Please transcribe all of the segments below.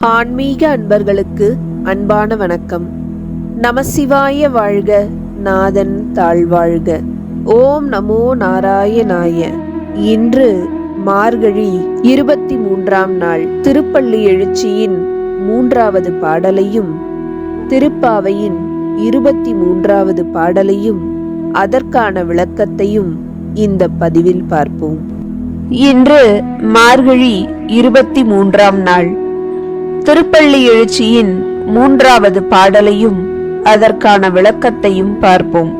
ஆன்மீக அன்பர்களுக்கு அன்பான வணக்கம். நமசிவாய வாழ்க நாதன் தாழ்வாழ்க. ஓம் நமோ நாராயணாய. இன்று மார்கழி இருபத்தி மூன்றாம் நாள் திருப்பள்ளி எழுச்சியின் மூன்றாவது பாடலையும் திருப்பாவையின் இருபத்தி மூன்றாவது பாடலையும் அதற்கான விளக்கத்தையும் இந்த பதிவில் பார்ப்போம். இன்று மார்கழி இருபத்தி மூன்றாம் நாள் திருப்பள்ளி எழுச்சியின் மூன்றாவது பாடலையும் அதற்கான விளக்கத்தையும் பார்ப்போம்.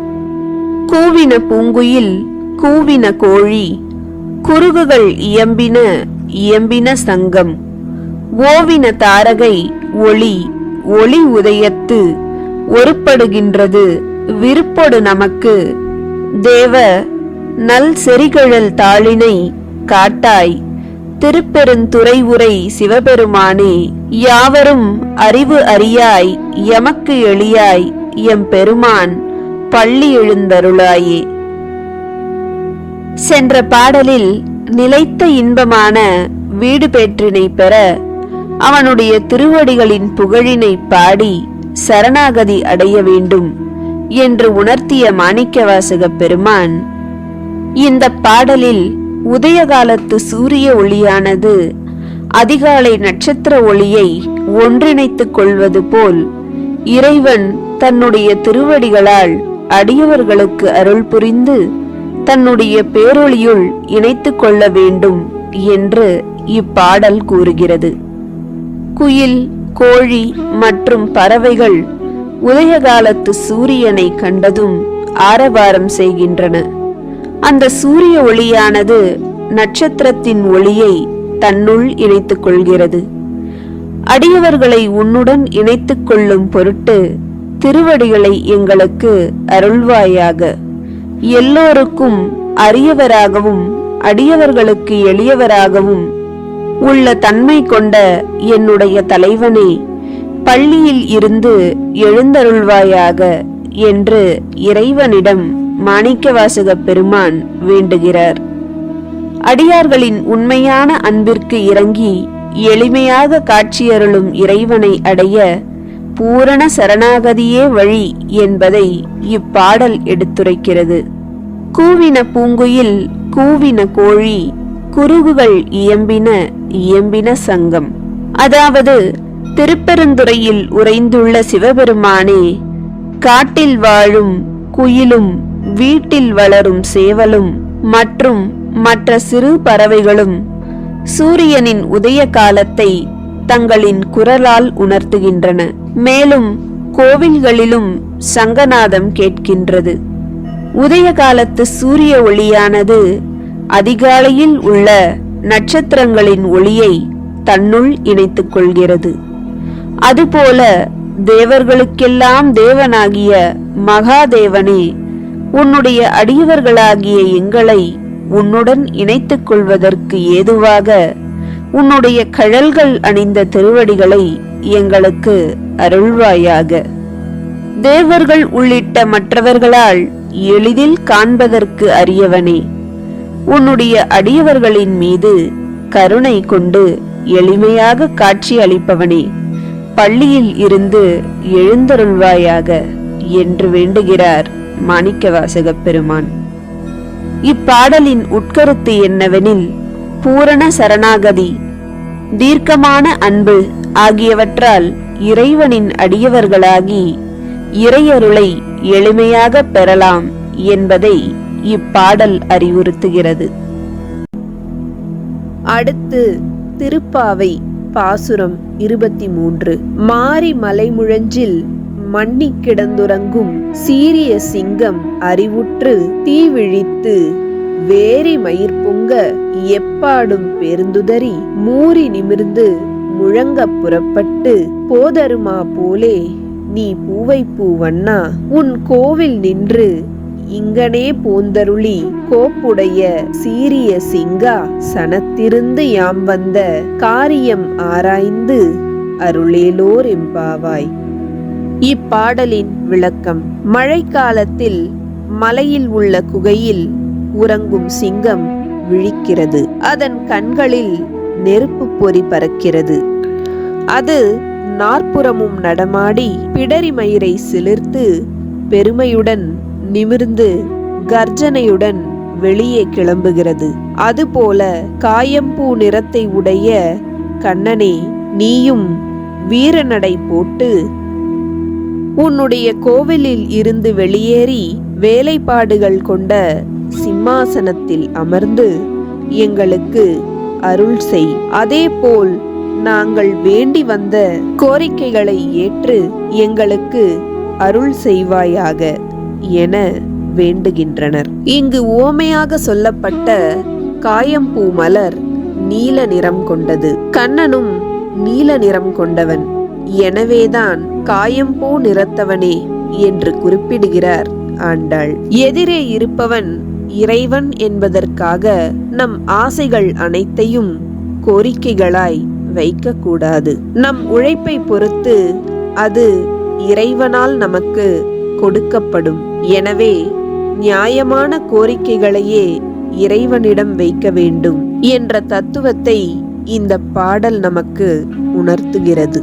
கூவின பூங்குயில் கூவின கோழி குருகுகள் இயம்பின இயம்பின சங்கம் ஓவின தாரகை ஒளி ஒளி உதயத்து ஒருப்படுகின்றது விருப்பொடு நமக்கு தேவ நல் செறிகழல் தாளினை காட்டாய். திருப்பெருந்துறை உரை சிவபெருமானே யாவரும் அறிவு அறியாய் எமக்கு எளியாய் எம் பெருமான் பள்ளி எழுந்தருளாயே. சென்ற பாடலில் நிலைத்த இன்பமான வீடு பெற்றினை பெற அவனுடைய திருவடிகளின் புகழினை பாடி சரணாகதி அடைய வேண்டும் என்று உணர்த்திய மாணிக்கவாசக பெருமான் இந்த பாடலில் உதய காலத்து சூரிய ஒளியானது அதிகாலை நட்சத்திர ஒளியை ஒன்றிணைத்துக் கொள்வது போல் இறைவன் தன்னுடைய திருவடிகளால் அடியவர்களுக்கு அருள் புரிந்து தன்னுடைய பேரொளியுள் இணைத்துக் கொள்ள வேண்டும் என்று இப்பாடல் கூறுகிறது. குயில் கோழி மற்றும் பறவைகள் உதயகாலத்து சூரியனை கண்டதும் ஆரவாரம் செய்கின்றன. அந்த சூரிய ஒளியானது நட்சத்திரத்தின் ஒளியை தன்னுள் இணைத்துக் கொள்கிறது. அடியவர்களை உன்னுடன் இணைத்துக் கொள்ளும் பொருட்டு திருவடிகளை எங்களுக்கு அருள்வாயாக. எல்லோருக்கும் அரியவராகவும் அடியவர்களுக்கு எளியவராகவும் உள்ள தன்மை கொண்ட என்னுடைய தலைவனே பள்ளியில் இருந்து எழுந்தருள்வாயாக என்று இறைவனிடம் மாணிக்கவாசக பெருமான் வேண்டுகிறார். அடியார்களின் உண்மையான அன்பிற்கு இறங்கி எளிமையாக காட்சியருளும் இறைவனை அடைய பூரண சரணாகதியே வழி என்பதை இப்பாடல் எடுத்துரைக்கிறது. கூவின பூங்குயில் கூவின கோழி குருகுகள் இயம்பின இயம்பின சங்கம். அதாவது திருப்பெருந்துறையில் உறைந்துள்ள சிவபெருமானே காட்டில் வாழும் குயிலும் வீட்டில் வளரும் சேவலும் மற்றும் மற்ற சிறு பறவைகளும் சூரியனின் உதய காலத்தை தங்களின் குரலால் உணர்த்துகின்றன. மேலும் கோவில்களிலும் சங்கநாதம் கேட்கின்றது. உதய காலத்து சூரிய ஒளியானது அதிகாலையில் உள்ள நட்சத்திரங்களின் ஒளியை தன்னுள் இணைத்துக் கொள்கிறது. அதுபோல தேவர்களுக்கெல்லாம் தேவனாகிய மகாதேவனே உன்னுடைய அடியவர்களாகிய எங்களை உன்னுடன் இணைத்துக் கொள்வதற்கு ஏதுவாக உன்னுடைய கழல்கள் அணிந்த திருவடிகளை எங்களுக்கு அருள்வாயாக. தேவர்கள் உள்ளிட்ட மற்றவர்களால் எளிதில் காண்பதற்கு அரியவனே உன்னுடைய அடியவர்களின் மீது கருணை கொண்டு எளிமையாக காட்சி அளிப்பவனே பள்ளியில் இருந்து எழுந்தருள்வாயாக என்று வேண்டுகிறார். மாணிக்கவாசக பெருமான் இப்பாடலின் உட்கருத்து என்னவெனில் பூரண சரணாகதி தீர்க்கமான அன்பு ஆகியவற்றால் இறைவனின் அடியவர்களாகி இறையருளை எளிமையாக பெறலாம் என்பதை இப்பாடல் அறிவுறுத்துகிறது. அடுத்து திருப்பாவை பாசுரம் இருபத்தி மூன்று மாரி மலைமுழஞ்சில் மண்ணி கிடந்துறங்கும் சீரிய சிங்கம் அறிவுற்று தீவிழித்து வேரி மயிர் பொங்க எப்பாடும் பெருந்துதறி மூறி நிமிர்ந்து முழங்க புறப்பட்டு போதருமா போலே நீ பூவை பூவண்ணா உன் கோவில் நின்று இங்கனே போந்தருளி கோப்புடைய சீரிய சிங்கா சனத்திருந்து யாம் வந்த காரியம் ஆராய்ந்து அருளேலோர் எம்பாவாய். இப்பாடலின் விளக்கம் மழைக்காலத்தில் மலையில் உள்ள குகையில் உறங்கும் சிங்கம் விழிக்கிறது. அதன் கண்களில் நெருப்பு பொறி பறக்கிறது. அது நாற்புறமும் நடமாடி பிடரி மயிரை சிலிர்த்து பெருமையுடன் நிமிர்ந்து கர்ஜனையுடன் வெளியே கிளம்புகிறது. அதுபோல காயம்பூ நிறத்தை உடைய கண்ணனே நீயும் வீரநடை போட்டு உன்னுடைய கோவிலில் இருந்து வெளியேறி வேலைப்பாடுகள் கொண்ட சிம்மாசனத்தில் அமர்ந்து எங்களுக்கு அருள் செய். அதேபோல் நாங்கள் வேண்டி வந்த கோரிக்கைகளை ஏற்று எங்களுக்கு அருள் செய்வாயாக என வேண்டுகின்றனர். இங்கு ஓமையாக சொல்லப்பட்ட காயம்பூ மலர் நீல நிறம் கொண்டது. கண்ணனும் நீல நிறம் கொண்டவன். எனவேதான் காயம்பூ நிறத்தவனே என்று குறிப்பிடுகிறார் ஆண்டாள். எதிரே இருப்பவன் இறைவன் என்பதற்காக நம் ஆசைகள் அனைத்தையும் கோரிக்கைகளாய் வைக்கக்கூடாது. நம் உழைப்பை பொறுத்து அது இறைவனால் நமக்கு கொடுக்கப்படும். எனவே நியாயமான கோரிக்கைகளையே இறைவனிடம் வைக்க வேண்டும் என்ற தத்துவத்தை இந்த பாடல் நமக்கு உணர்த்துகிறது.